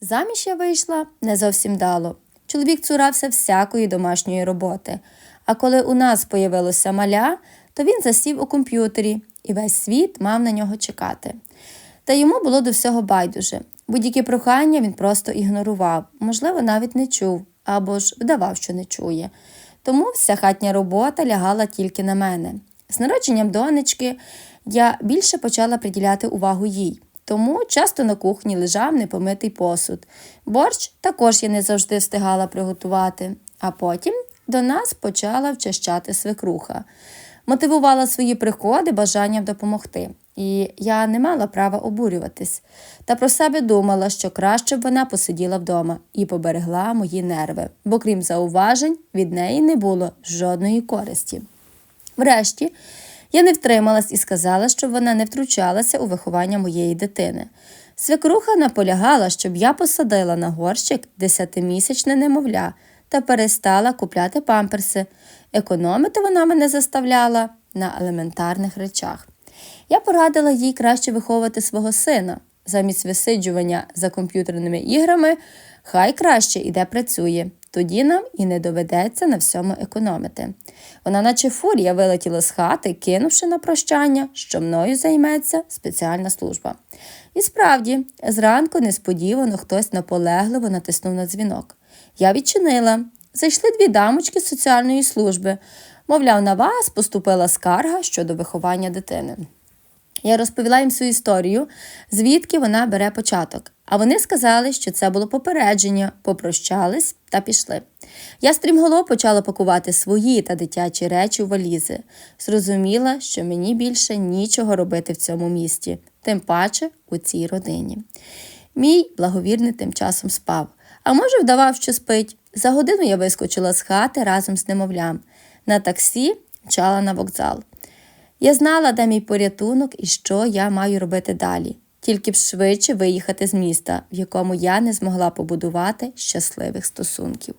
Заміж я вийшла не зовсім дало. Чоловік цурався всякої домашньої роботи. А коли у нас появилося маля, то він засів у комп'ютері, і весь світ мав на нього чекати. Та йому було до всього байдуже. Будь-які прохання він просто ігнорував, можливо, навіть не чув або ж вдавав, що не чує. Тому вся хатня робота лягала тільки на мене. З народженням донечки я більше почала приділяти увагу їй. Тому часто на кухні лежав непомитий посуд. Борщ також я не завжди встигала приготувати. А потім до нас почала вчащати свекруха. Мотивувала свої приходи бажанням допомогти. І я не мала права обурюватись. Та про себе думала, що краще б вона посиділа вдома і поберегла мої нерви, бо крім зауважень, від неї не було жодної користі. Врешті, я не втрималась і сказала, щоб вона не втручалася у виховання моєї дитини. Свекруха наполягала, щоб я посадила на горщик десятимісячне немовля та перестала купляти памперси. Економити вона мене заставляла на елементарних речах. Я порадила їй краще виховувати свого сина. Замість висиджування за комп'ютерними іграми, хай краще іде працює. Тоді нам і не доведеться на всьому економити. Вона, наче фурія, вилетіла з хати, кинувши на прощання, що мною займеться спеціальна служба. І справді, зранку несподівано хтось наполегливо натиснув на дзвінок. Я відчинила. Зайшли дві дамочки з соціальної служби. Мовляв, на вас поступила скарга щодо виховання дитини. Я розповіла їм свою історію, звідки вона бере початок. А вони сказали, що це було попередження, попрощались та пішли. Я стрімголов почала пакувати свої та дитячі речі у валізи. Зрозуміла, що мені більше нічого робити в цьому місті, тим паче у цій родині. Мій благовірний тим часом спав, а може, вдавав, що спить. За годину я вискочила з хати разом з немовлям. На таксі мчала на вокзал. Я знала, де мій порятунок і що я маю робити далі, тільки б швидше виїхати з міста, в якому я не змогла побудувати щасливих стосунків.